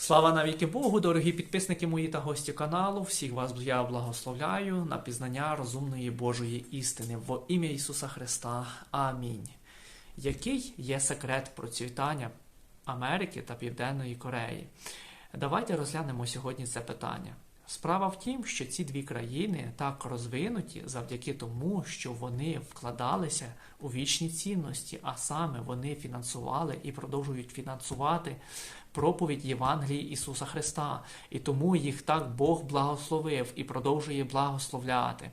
Слава навіки Богу, дорогі підписники мої та гості каналу. Всіх вас я благословляю на пізнання розумної Божої істини в ім'я Ісуса Христа. Амінь. Який є секрет процвітання Америки та Південної Кореї? Давайте розглянемо сьогодні це питання. Справа в тім, що ці дві країни так розвинуті завдяки тому, що вони вкладалися у вічні цінності, а саме вони фінансували і продовжують фінансувати проповідь Євангелії Ісуса Христа. І тому їх так Бог благословив і продовжує благословляти.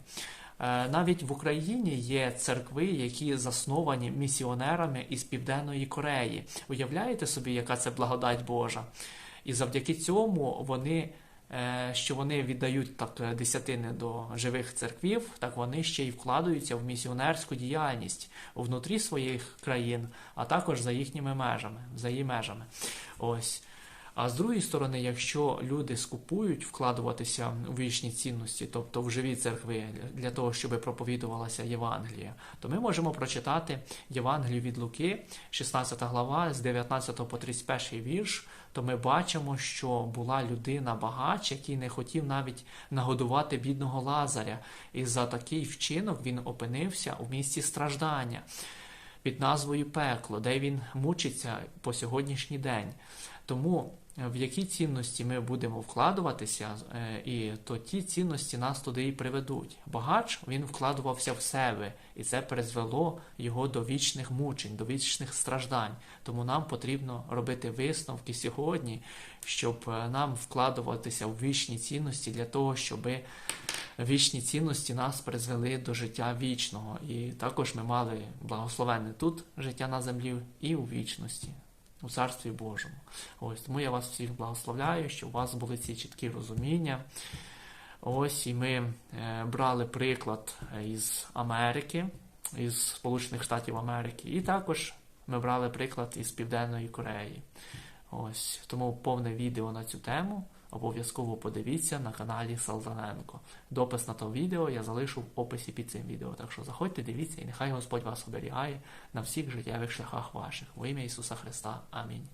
Е, Навіть в Україні є церкви, які засновані місіонерами із Південної Кореї. Уявляєте собі, яка це благодать Божа? І завдяки цьому вони, що вони віддають так е, десятини до живих церквів, так вони ще й вкладаються в місіонерську діяльність внутрі своїх країн, а також за їхніми межами, за її межами. Ось. А з другої сторони, якщо люди скупують вкладуватися у вічні цінності, тобто в живі церкви, для того, щоб проповідувалася Євангелія, то ми можемо прочитати Євангелію від Луки, 16 глава, з 19 по 31 вірш, то ми бачимо, що була людина багач, який не хотів навіть нагодувати бідного Лазаря, і за такий вчинок він опинився у місці страждання під назвою Пекло, де він мучиться по сьогоднішній день. Тому в які цінності ми будемо вкладуватися, е, і то ті цінності нас туди і приведуть. Багач він вкладувався в себе, і це призвело його до вічних мучень, до вічних страждань. Тому нам потрібно робити висновки сьогодні, щоб е, нам вкладуватися в вічні цінності для того, щоб вічні цінності нас призвели до життя вічного. І також ми мали благословенне тут життя на землі і у вічності у Царстві Божому. Ось тому я вас всіх благословляю, щоб у вас були ці чіткі розуміння. Ось і ми е, брали приклад із Америки, із Сполучених Штатів Америки, і також ми брали приклад із Південної Кореї. Ось тому повне відео на цю тему обов'язково подивіться на каналі Салтаненко. Допис на то відео я залишу в описі під цим відео. Так що заходьте, дивіться, і нехай Господь вас оберігає на всіх життєвих шляхах ваших. Во ім'я Ісуса Христа. Амінь.